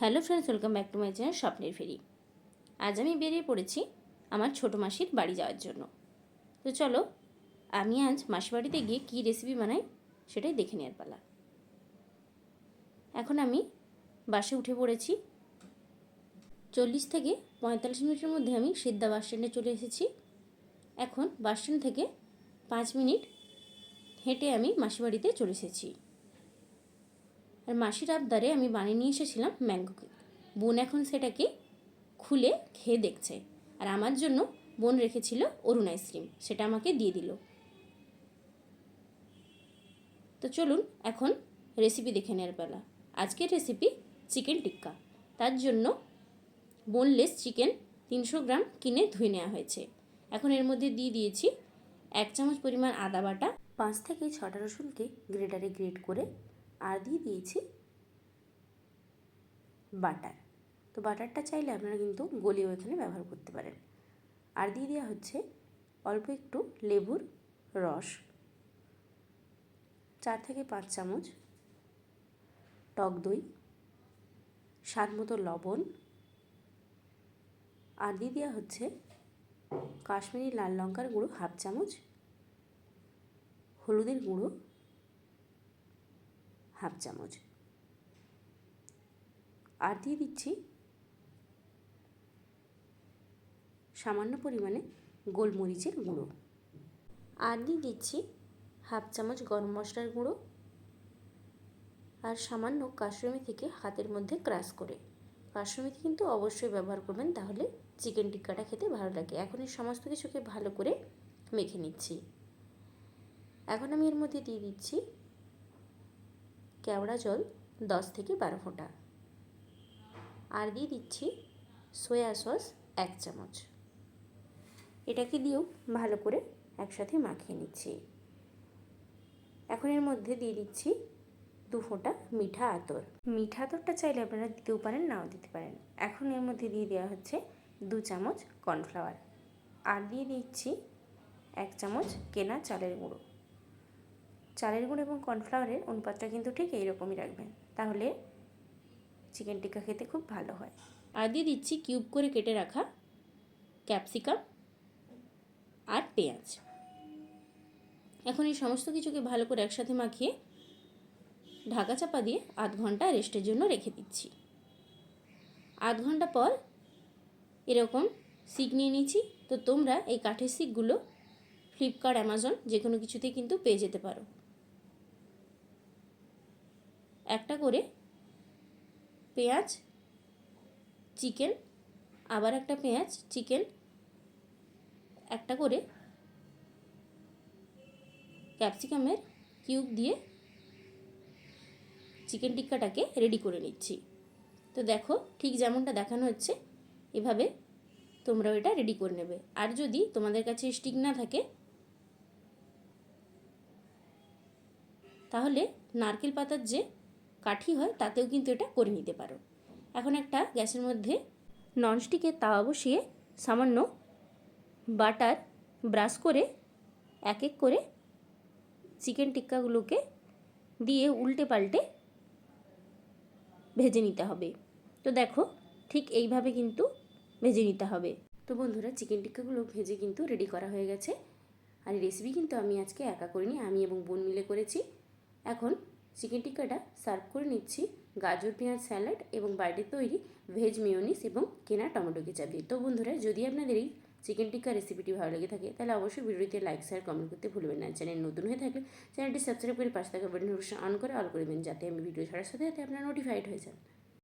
Hello friends, welcome back to my channel স্বপ্নের ফেরি। আজ আমি বেরিয়ে পড়েছি আমার ছোটো মাসির বাড়ি যাওয়ার জন্য। তো চলো, আমি আজ মাসির বাড়িতে গিয়ে কী রেসিপি বানাই সেটাই দেখে নেওয়ার পালা। এখন আমি বাসে উঠে পড়েছি। চল্লিশ থেকে পঁয়তাল্লিশ মিনিটের মধ্যে আমি সিদ্ধা বাস স্ট্যান্ডে চলে এসেছি। এখন বাস স্ট্যান্ড থেকে পাঁচ মিনিট হেঁটে আমি মাসির বাড়িতে চলে এসেছি। আর মাসির আবদারে আমি বানিয়ে নিয়ে এসেছিলাম ম্যাঙ্গো কেক বোন এখন সেটাকে খুলে খেয়ে দেখছে। আর আমার জন্য বোন রেখেছিল অরুণ আইসক্রিম সেটা আমাকে দিয়ে দিল। তো চলুন এখন রেসিপি দেখে নেওয়ার বেলা আজকের রেসিপি চিকেন টিক্কা তার জন্য বোনলেস চিকেন তিনশো গ্রাম কিনে ধুয়ে নেওয়া হয়েছে। এখন এর মধ্যে দিয়ে দিয়েছি এক চামচ পরিমাণ আদা বাটা, পাঁচ থেকে ছটা রসুনকে গ্রেটারে গ্রেট করে আর দিয়ে দিয়েছি বাটার। তো বাটারটা চাইলে আপনারা কিন্তু গলিও এখানে ব্যবহার করতে পারেন। আর দিয়ে দেওয়া হচ্ছে অল্প একটু লেবুর রস। চার থেকে পাঁচ চামচ টক দই, স্বাদ মতো লবণ। আর দিয়ে দেওয়া হচ্ছে কাশ্মীরি লাল লঙ্কার গুঁড়ো হাফ চামচ, হলুদের গুঁড়ো হাফ চামচ। আর দিয়ে দিচ্ছি সামান্য পরিমাণে গোলমরিচের গুঁড়ো। আর দিয়ে দিচ্ছি হাফ চামচ গরম মশলার গুঁড়ো। আর সামান্য কাশ্মীরি থেকে হাতের মধ্যে ক্রাশ করে। কাশ্মীরি কিন্তু অবশ্যই ব্যবহার করবেন, তাহলে চিকেন টিক্কাটা খেতে ভালো লাগে। এখন এই সমস্ত কিছুকে ভালো করে মেখে নিচ্ছি। এখন আমি এর মধ্যে দিয়ে দিচ্ছি কেওড়া জল দশ থেকে বারো ফোঁটা। আর দিয়ে দিচ্ছি সয়া সস এক চামচ। এটাকে দিয়েও ভালো করে একসাথে মাখিয়ে নিচ্ছি। এখন এর মধ্যে দিয়ে দিচ্ছি দু ফোঁটা মিঠা আতর। মিঠা আতরটা চাইলে আপনারা দিতেও পারেন, নাও দিতে পারেন। এখন এর মধ্যে দিয়ে দেওয়া হচ্ছে দু চামচ কর্নফ্লাওয়ার। আর দিয়ে দিচ্ছি এক চামচ কেনা চালের গুঁড়ো। চালের গুঁড়ো এবং কর্নফ্লাওয়ারের অনুপাতটা কিন্তু ঠিক এইরকমই রাখবেন তাহলে চিকেন টিক্কা খেতে খুব ভালো হয়। আর দিয়ে দিচ্ছি কিউব করে কেটে রাখা ক্যাপসিকাম আর পেঁয়াজ। এখন এই সমস্ত কিছুকে ভালো করে একসাথে মাখিয়ে ঢাকা চাপা দিয়ে আধ ঘণ্টা রেস্টের জন্য রেখে দিচ্ছি। আধ ঘণ্টা পর এরকম সিক নিয়ে নিয়েছি। তো তোমরা এই কাঠের সিকগুলো ফ্লিপকার্ট অ্যামাজন যে কোনো কিছুতেই কিন্তু পেয়ে যেতে পারো। একটা করে পেঁয়াজ, চিকেন, আবার একটা পেঁয়াজ, চিকেন, একটা করে ক্যাপসিকামের কিউব দিয়ে চিকেন টিক্কাটাকে রেডি করে নিচ্ছি। তো দেখো, ঠিক যেমনটা দেখানো হচ্ছে, এভাবে তোমরাও এটা রেডি করে নেবে। আর যদি তোমাদের কাছে স্টিক না থাকে, তাহলে নারকেল পাতার যে কাঠি হয়, তাতেও কিন্তু এটা করে নিতে পারো। এখন একটা গ্যাসের মধ্যে ননস্টিকের তাওয়া বসিয়ে সামান্য বাটার ব্রাশ করে এক এক করে চিকেন টিক্কাগুলোকে দিয়ে উল্টে পাল্টে ভেজে নিতে হবে। তো দেখো, ঠিক এইভাবে কিন্তু ভেজে নিতে হবে। তো বন্ধুরা, চিকেন টিক্কাগুলো ভেজে কিন্তু রেডি করা হয়ে গেছে। আর রেসিপি কিন্তু আমি আজকে একা করিনি, আমি এবং বোন মিলে করেছি। এখন চিকেন টিক্কাটা সার্ভ করে নিচ্ছি। গাজর, পেঁয়াজ, স্যালাড এবং বাড়িতে তৈরি ভেজ মিওনিস এবং কেনা টমেটো কেচাপ দিয়ে। তো বন্ধুরা, যদি আপনাদের এই চিকেন টিক্কা রেসিপিটি ভালো লেগে থাকে, তাহলে অবশ্যই ভিডিওতে লাইক, শেয়ার, কমেন্ট করতে ভুলবেন না। চ্যানেল নতুন হয়ে থাকলে চ্যানেলটি সাবস্ক্রাইব করে পাশে থাকা বাটন অন করে অল করে দিন, যাতে আমি ভিডিও ছাড়ার সাথে সাথে আপনারা নোটিফাইড হয়ে যান।